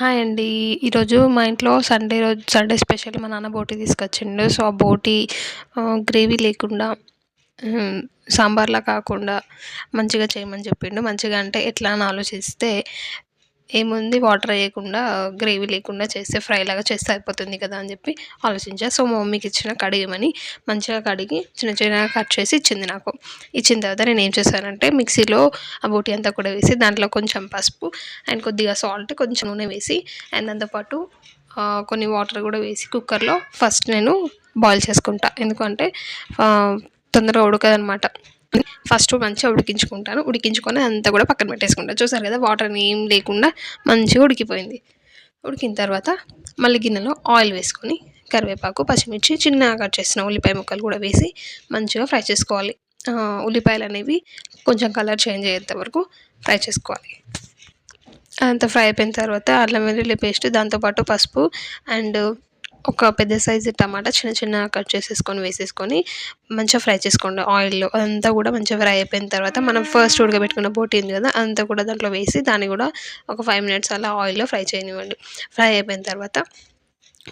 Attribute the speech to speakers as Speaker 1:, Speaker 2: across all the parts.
Speaker 1: Hi అండి. ఈరోజు మా ఇంట్లో సండే రోజు సండే స్పెషల్ మా నాన్న బోటి తీసుకొచ్చిండు. సో ఆ బోటి గ్రేవీ లేకుండా సాంబార్లా కాకుండా మంచిగా చేయమని చెప్పిండు. మంచిగా అంటే ఎట్లా అని ఆలోచిస్తే ఏముంది? వాటర్ వేయకుండా గ్రేవీ లేకుండా చేస్తే ఫ్రై లాగా చేస్తే అయిపోతుంది కదా అని చెప్పి ఆలోచించా. సో మా మమ్మీకి ఇచ్చిన కడిగమని మంచిగా కడిగి చిన్న చిన్నగా కట్ చేసి ఇచ్చింది నాకు. ఇచ్చిన తర్వాత నేను ఏం చేశానంటే మిక్సీలో ఆ బోటి అంతా కూడా వేసి దాంట్లో కొంచెం పసుపు అండ్ కొద్దిగా సాల్ట్ కొంచెం నూనె వేసి అండ్ దాంతోపాటు కొన్ని వాటర్ కూడా వేసి కుక్కర్లో ఫస్ట్ నేను బాయిల్ చేసుకుంటా. ఎందుకంటే తొందరగా ఉడకదనమాట ఫస్ట్ మంచిగా ఉడికించుకుంటాను. ఉడికించుకొని అంతా కూడా పక్కన పెట్టేసుకుంటాను చూసారు కదా వాటర్ ఏం లేకుండా మంచిగా ఉడికిపోయింది. ఉడికిన తర్వాత మళ్ళీ గిన్నెలో ఆయిల్ వేసుకొని కరివేపాకు పచ్చిమిర్చి చిన్నగా కట్ చేసిన ఉల్లిపాయ ముక్కలు కూడా వేసి మంచిగా ఫ్రై చేసుకోవాలి. ఉల్లిపాయలు అనేవి కొంచెం కలర్ చేంజ్ అయ్యేంత వరకు ఫ్రై చేసుకోవాలి. అంత ఫ్రై అయిపోయిన తర్వాత అల్లం వెల్లుల్లి పేస్ట్ దాంతోపాటు పసుపు అండ్ ఒక పెద్ద సైజు టమాటా చిన్న చిన్న కట్ చేసేసుకొని వేసేసుకొని మంచిగా ఫ్రై చేసుకోండి. ఆయిల్లో అంతా కూడా మంచిగా ఫ్రై అయిపోయిన తర్వాత మనం ఫస్ట్ ఉడకబెట్టుకున్న బోటి ఉంది కదా అంతా కూడా దాంట్లో వేసి దాన్ని కూడా ఒక ఫైవ్ మినిట్స్ అలా ఆయిల్లో ఫ్రై చేయనివ్వండి. ఫ్రై అయిపోయిన తర్వాత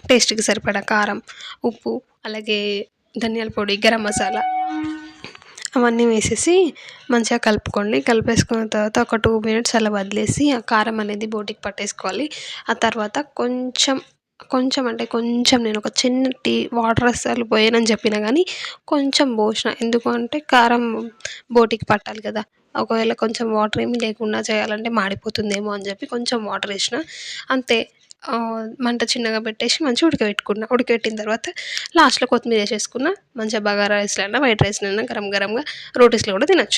Speaker 1: టేస్ట్కి సరిపడా కారం ఉప్పు అలాగే ధనియాల పొడి గరం మసాలా అవన్నీ వేసేసి మంచిగా కలుపుకోండి. కలిపేసుకున్న తర్వాత ఒక టూ మినిట్స్ అలా వదిలేసి ఆ కారం అనేది బోటికి పట్టేసుకోవాలి. ఆ తర్వాత కొంచెం కొంచెం అంటే కొంచెం నేను ఒక చిన్న టీ వాటర్ అస్సలు పోయనని చెప్పిన కానీ కొంచెం పోసిన. ఎందుకు అంటే కారం బోటికి పట్టాలి కదా. ఒకవేళ కొంచెం వాటర్ ఏమి లేకుండా చేయాలంటే మాడిపోతుందేమో అని చెప్పి కొంచెం వాటర్ వేసిన. అంతే. మంట చిన్నగా పెట్టేసి మంచిగా ఉడకబెట్టుకున్న. ఉడకబెట్టిన తర్వాత లాస్ట్లో కొత్తిమీర వేసేసుకున్న. మంచిగా బగారా రైస్లైనా అయినా వైట్ రైస్లైనా అయినా గరం గరంగా రోటీస్లో కూడా తినచ్చు.